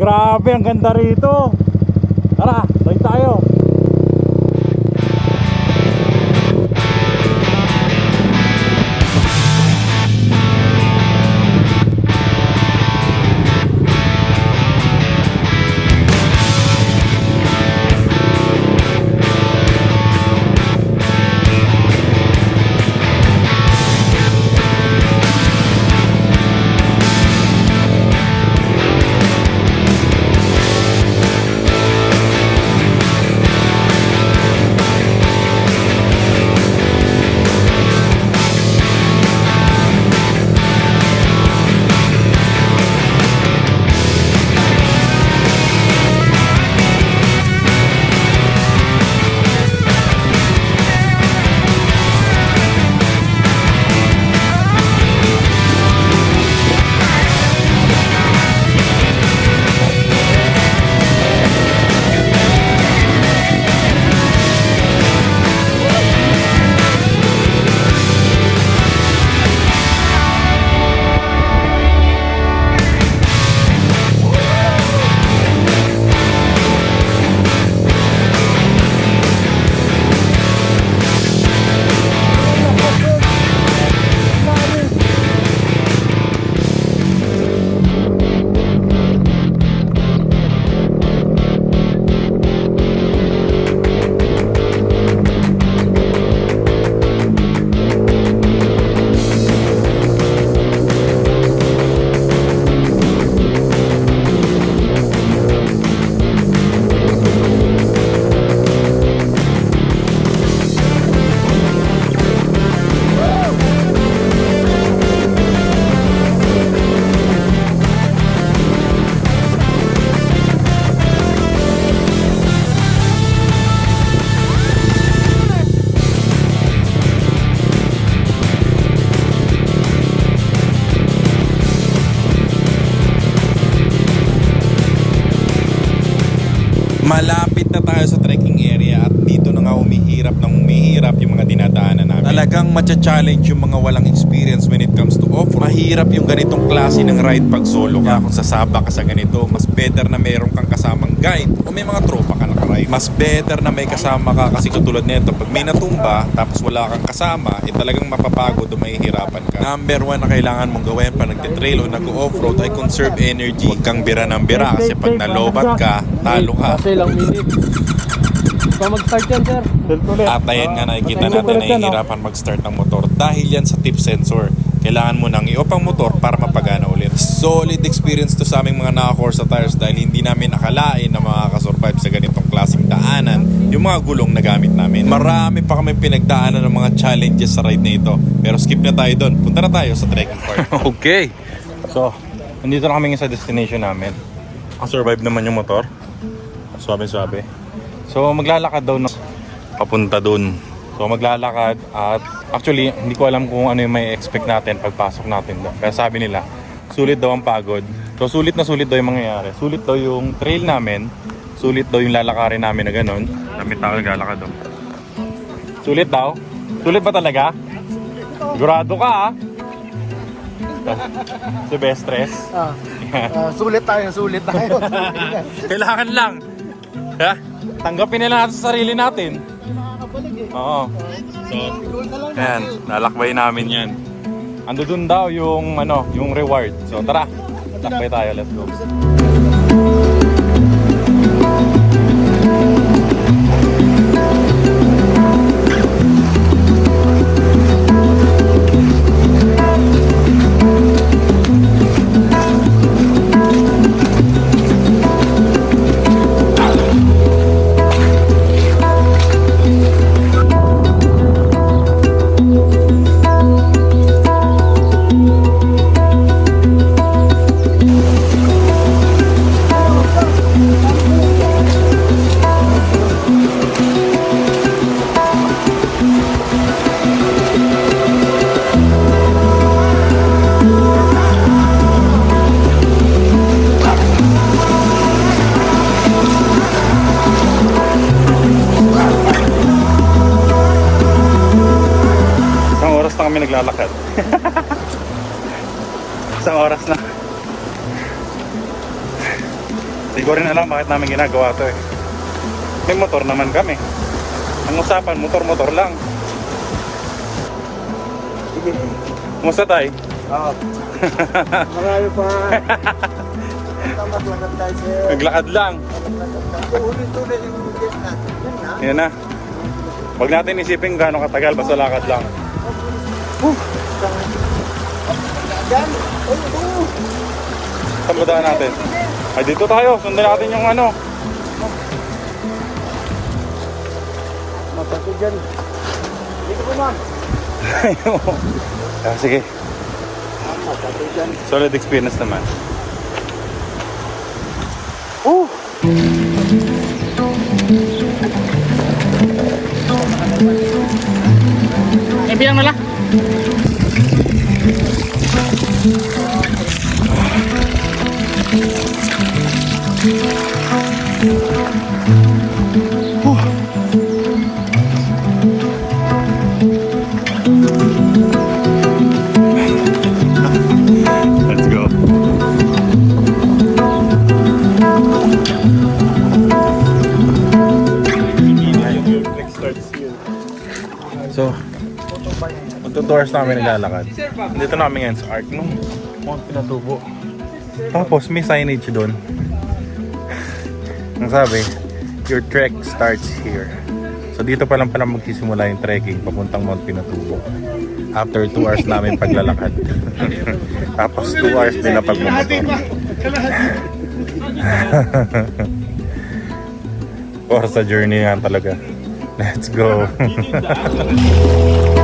Grabe, ang ganda rito. Tara, tuloy tayo. Malapit na tayo sa trekking area at dito na nga humihirap ng humihirap yung mga dinadaanan namin. Talagang matcha-challenge yung mga walang experience when it comes to off-road. Mahirap yung ganitong klase ng ride pag solo ka. Kung sasaba ka sa ganito, mas better na mayroon kang kasamang guide o may mga tropa ka nakaride. Mas better na may kasama ka kasi katulad nito, pag may natumba tapos wala kang kasama, eh talagang mapapagod o mahihirapan ka. Number one na kailangan mong gawin pag nagtitrail o nag-off-road ay conserve energy. Huwag kang bira ng bira kasi pag nalobat ka, talo ka. Kasi lang minute. Ikaw mag-start yan, sir. At ayan nga nakikita natin na hihirapan mag-start ng motor dahil yan sa tip sensor. Kailangan mo nang i-off ang motor para mapagana ulit. Solid experience to sa aming mga naka-Corsa tires dahil hindi namin nakalain na makakasurvive sa ganitong klaseng daanan yung mga gulong na gamit namin. Marami pa kami pinagdaanan ng mga challenges sa ride na ito. Pero skip na tayo doon. Punta na tayo sa trekking part. okay. So, nandito na kami sa destination namin. Survive naman yung motor. Swabe-swabe. So, maglalakad daw na papunta dun. So, maglalakad at actually, hindi ko alam kung ano yung may expect natin pagpasok natin doon. Kaya sabi nila, sulit daw ang pagod. So, sulit na sulit daw yung mangyayari. Sulit daw yung trail namin. Sulit daw yung lalakarin namin na ganun. Dami tao naglalakad daw. Sulit daw? Sulit ba talaga? Sigurado ka ah. Si best stress. Ah, ah, sulit tayo, sulit tayo. Kailangan lang. Ha? Tanggapin nila natin sa sarili natin. Oo. So, ayan, lalakbay namin yan. Ando dun daw yung ano, yung reward. So tara, lakbay tayo, let's go. Hindi ko rin alam bakit namin ginagawa to eh. May motor naman kami. Ang usapan, motor-motor lang. Sige. Kumusta tayo? Oo. Marami pa. Lang tayo sir. Naglakad lang. Ulit-ulit yung bugit na. Yan na. Huwag natin isipin gaano katagal, basta lakad lang. Oo. Saan ba daan natin? Ay, dito tayo. Sundan natin yung ano. Mapasok dyan. Dito po ma'am. ah, sige. Mapasok dyan. Solid experience naman. Eh, bilang na lang. Let's So, magto 2 hours namin naglalakad. Dito namin ngayon sa Arc, no? Mount Pinatubo. Tapos may signage doon. Ang sabi, your trek starts here. So dito pa lang pala magsisimula yung trekking papuntang Mount Pinatubo. After 2 hours namin paglalakad. Tapos 2 hours din na pagmumotor. Or sa journey yan talaga. Let's go.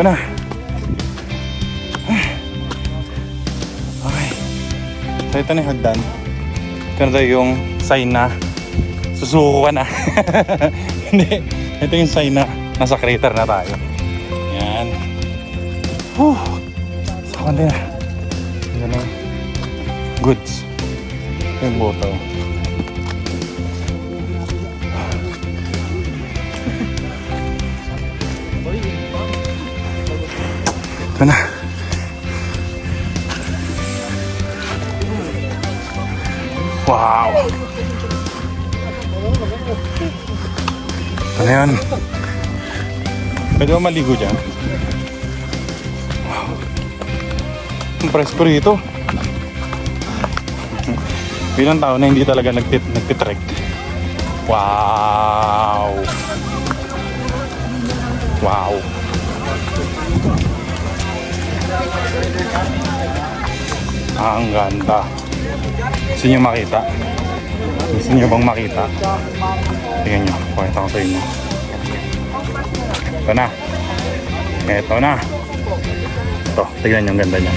Ito na. Okay. So ito na yung hagdan. Ito na yung sign na susuko ka na. Hindi. Ito yung sign na nasa crater na tayo. Yan. Whew. Sa kundi na. Na. Goods. Yung boto. Wow! Na yan. Pwede ba maligo dyan? Wow. Ang presko rito. Bilang tao na hindi talaga nagtit nagtitrek. Wow! Wow! Ang ganda. Gusto niyo makita? Gusto niyo bang makita? Tingnan niyo. Pakita ko sa inyo. Ito na. Ito na. Ito. Tingnan niyo ang ganda niya.